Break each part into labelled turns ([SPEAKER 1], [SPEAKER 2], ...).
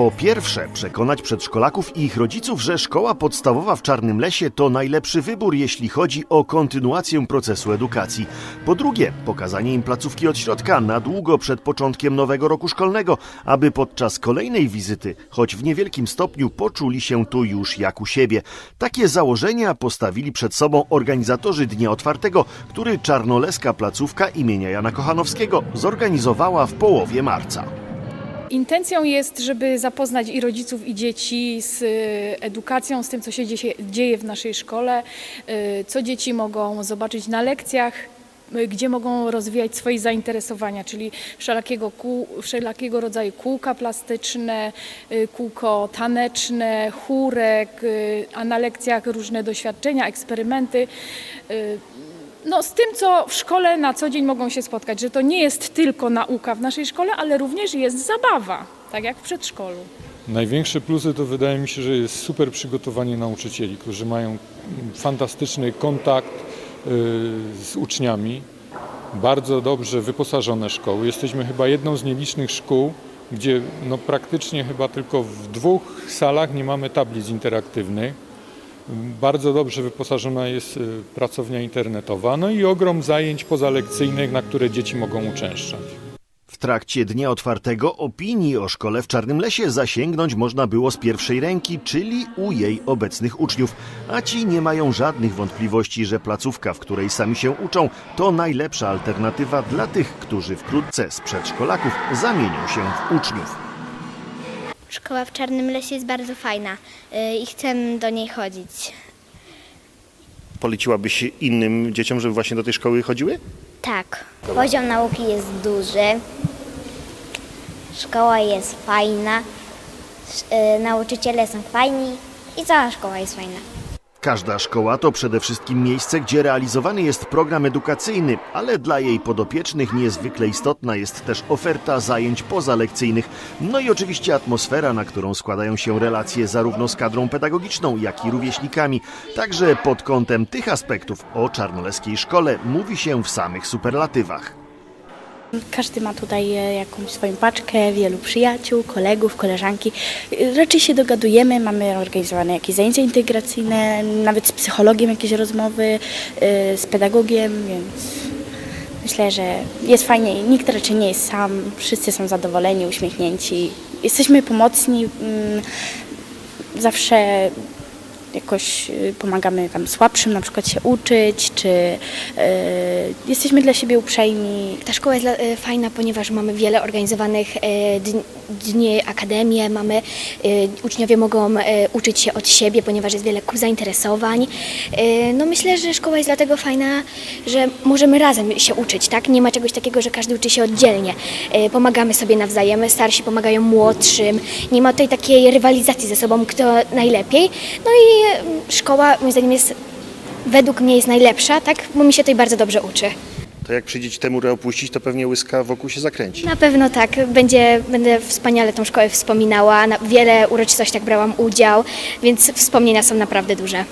[SPEAKER 1] Po pierwsze, przekonać przedszkolaków i ich rodziców, że szkoła podstawowa w Czarnym Lesie to najlepszy wybór, jeśli chodzi o kontynuację procesu edukacji. Po drugie, pokazanie im placówki od środka na długo przed początkiem nowego roku szkolnego, aby podczas kolejnej wizyty, choć w niewielkim stopniu, poczuli się tu już jak u siebie. Takie założenia postawili przed sobą organizatorzy Dnia Otwartego, który czarnoleska placówka imienia Jana Kochanowskiego zorganizowała w połowie marca.
[SPEAKER 2] Intencją jest, żeby zapoznać i rodziców, i dzieci z y, edukacją, z tym, co się dzieje, w naszej szkole, y, co dzieci mogą zobaczyć na lekcjach, y, gdzie mogą rozwijać swoje zainteresowania, czyli wszelakiego, kół, wszelakiego rodzaju kółka plastyczne, kółko taneczne, chórek, a na lekcjach różne doświadczenia, eksperymenty. No, z tym, co w szkole na co dzień mogą się spotkać, że to nie jest tylko nauka w naszej szkole, ale również jest zabawa, tak jak w przedszkolu.
[SPEAKER 3] Największe plusy to wydaje mi się, że jest super przygotowanie nauczycieli, którzy mają fantastyczny kontakt y, z uczniami, bardzo dobrze wyposażone szkoły. Jesteśmy chyba jedną z nielicznych szkół, gdzie no praktycznie chyba tylko w dwóch salach nie mamy tablic interaktywnych. Bardzo dobrze wyposażona jest y, pracownia internetowa, no i ogrom zajęć pozalekcyjnych, na które dzieci mogą uczęszczać.
[SPEAKER 1] W trakcie Dnia Otwartego opinii o szkole w Czarnym Lesie zasięgnąć można było z pierwszej ręki, czyli u jej obecnych uczniów. A ci nie mają żadnych wątpliwości, że placówka, w której sami się uczą, to najlepsza alternatywa dla tych, którzy wkrótce z przedszkolaków zamienią się w uczniów.
[SPEAKER 4] Szkoła w Czarnym Lesie jest bardzo fajna y, i chcę do niej chodzić.
[SPEAKER 5] Poleciłabyś innym dzieciom, żeby właśnie do tej szkoły chodziły?
[SPEAKER 4] Tak. Poziom nauki jest duży. Szkoła jest fajna. y, Nauczyciele są fajni i cała szkoła jest fajna.
[SPEAKER 1] Każda szkoła to przede wszystkim miejsce, gdzie realizowany jest program edukacyjny, ale dla jej podopiecznych niezwykle istotna jest też oferta zajęć pozalekcyjnych. No i oczywiście atmosfera, na którą składają się relacje zarówno z kadrą pedagogiczną, jak i rówieśnikami. Także pod kątem tych aspektów o czarnoleskiej szkole mówi się w samych superlatywach.
[SPEAKER 6] Każdy ma tutaj e, jakąś swoją paczkę, wielu przyjaciół, kolegów, koleżanki. E, Raczej się dogadujemy, mamy organizowane jakieś zajęcia integracyjne, nawet z psychologiem jakieś rozmowy, e, z pedagogiem, więc myślę, że jest fajnie nikt raczej nie jest sam, wszyscy są zadowoleni, uśmiechnięci. Jesteśmy pomocni, mm, zawsze jakoś y, pomagamy tam słabszym na przykład się uczyć, czy y, jesteśmy dla siebie uprzejmi.
[SPEAKER 7] Ta szkoła jest e, fajna, ponieważ mamy wiele organizowanych e, dni, akademie, mamy, uczniowie mogą uczyć się od siebie, ponieważ jest wiele zainteresowań. E, No myślę, że szkoła jest dlatego fajna, że możemy razem się uczyć, tak? Nie ma czegoś takiego, że każdy uczy się oddzielnie. Pomagamy sobie nawzajem, starsi pomagają młodszym, nie ma tutaj takiej rywalizacji ze sobą, kto najlepiej. No i e, szkoła moim zdaniem jest, według mnie jest najlepsza, tak? Bo mi się tutaj bardzo dobrze uczy.
[SPEAKER 5] To jak przyjdzie ci tę murę opuścić, to pewnie łyska wokół się zakręci.
[SPEAKER 7] Na pewno tak. Będzie, będę wspaniale tą szkołę wspominała. Na wiele uroczystościach brałam udział, więc wspomnienia są naprawdę duże.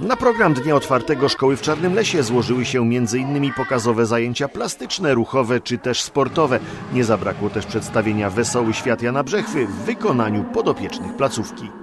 [SPEAKER 1] Na program Dnia Otwartego Szkoły w Czarnym Lesie złożyły się m.in. pokazowe zajęcia plastyczne, ruchowe czy też sportowe. Nie zabrakło też przedstawienia Wesoły Świat Jana Brzechwy w wykonaniu podopiecznych placówki.